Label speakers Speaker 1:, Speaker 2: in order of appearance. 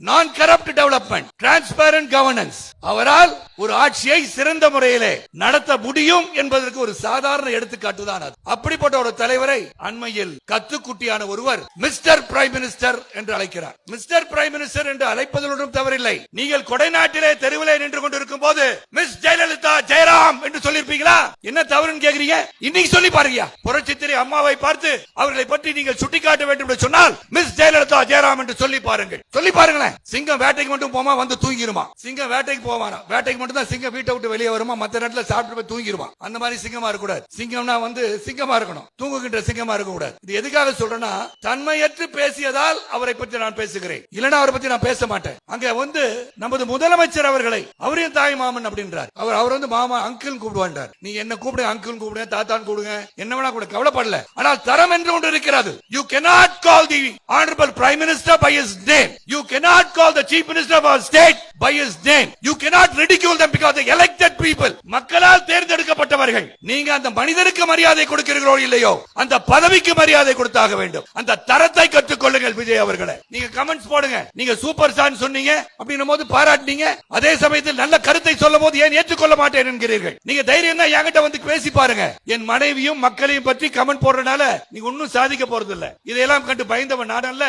Speaker 1: நான் corrupt development transparent governance அவரால் ஒரு ஆட்சியை சிறந்த முறையிலே நடத்த முடியும் என்பதற்கு ஒரு சாதாரண எடுத்துக்காட்டு தான் அது. அப்படிப்பட்ட ஒரு தலைவரை அண்மையில் கத்துக்குட்டியான ஒருவர் மிஸ்டர் பிரைம் மினிஸ்டர் என்று அழைக்கிறார். மிஸ்டர் பிரைம் மினிஸ்டர் என்று அழைப்பதிலும் தவறில்லை. நீங்கள் கொடைநாட்டிலே தெருவிலே நின்று கொண்டிருக்கும் போது மிஸ் ஜெயலலிதா ஜெயராம் என்று சொல்லியிருப்பீங்களா? என்ன தவறுன்னு கேக்குறீங்க? இன்னைக்கு சொல்லி பாருங்க புரட்சித்திரை அம்மாவை பார்த்து அவர்களை பற்றி நீங்கள் சுட்டிக்காட்ட வேண்டும் என்று சொன்னால் மிஸ் ஜெயலலிதா ஜெயராம் என்று சொல்லி பாருங்கள். சொல்லி பாருங்களேன். சிங்கம் வேட்டைக்கு மட்டும் போமா வந்து தூங்கிருமா? சிங்கம் வேட்டைக்கு போவானா? வேட்டைக்கு மட்டும் தான் சிங்கம் வீட்டை விட்டு வெளியே வருமா? மத்த நேரத்துல சாப்பிட்டு போய் தூங்கிருமா அந்த மாதிரி சிங்கமா இருக்க கூடாது சிங்கம்னா வந்து சிங்கமா இருக்கணும். தூங்குகின்ற சிங்கமா இருக்க கூடாது இது எதுக்காக சொல்றேன்னா தன்மையற்று பேசியதால் அவரை பற்றி நான் பேசுகிறேன். இல்லைன்னா அவரை பத்தி நான் பேச மாட்டேன். அங்க வந்து நமது முதலமைச்சர் அவர்களை அவரையும் தாய் மாமன் அப்படின்றார். அவர் அவர் வந்து மாமா அங்கிள் கூப்பிடுவாண்டார் நீ என்ன கூப்பிடு அங்கிள் கூப்பிடுங்க தாத்தான் கூப்பிடுங்க. என்ன வேணா கூட கவலைப்படல. ஆனால் தரம் என்று ஒன்று இருக்கிறது. You cannot call the honourable prime minister by his name you cannot call the chief minister of our state by his name. You cannot ridicule them because they elected people. மக்களால் தேர்ந்தெடுக்கப்பட்டவர்கள். நீங்க அந்த மனிதனுக்கு மரியாதை கொடுக்கிறீர்களோ இல்லையோ அந்த பதவிக்கு மரியாதை கொடுத்தாக வேண்டும். அந்த தரத்தை கற்றுக்கொள்ளுங்கள் விஜய் அவர்களை. நீங்க கமெண்ட்ஸ் போடுங்க. நீங்க சூப்பர் ஸ்டார் சொன்னீங்க அப்படின்னும் போது பாராட்டினீங்க. அதே சமயத்தில் நல்ல கருத்தை சொல்லும் போது ஏன் ஏற்றுக்கொள்ள மாட்டேன் என்கிறீர்கள்? நீங்க தைரியம் தான் என்கிட்ட வந்து பேசி பாருங்க. என் மனைவியும் மக்களையும் பற்றி கமெண்ட் போடுறதுனால நீங்க ஒன்னும் சாதிக்க போறது இல்ல இதையெல்லாம் கண்டு பயந்தவன் நாடல்ல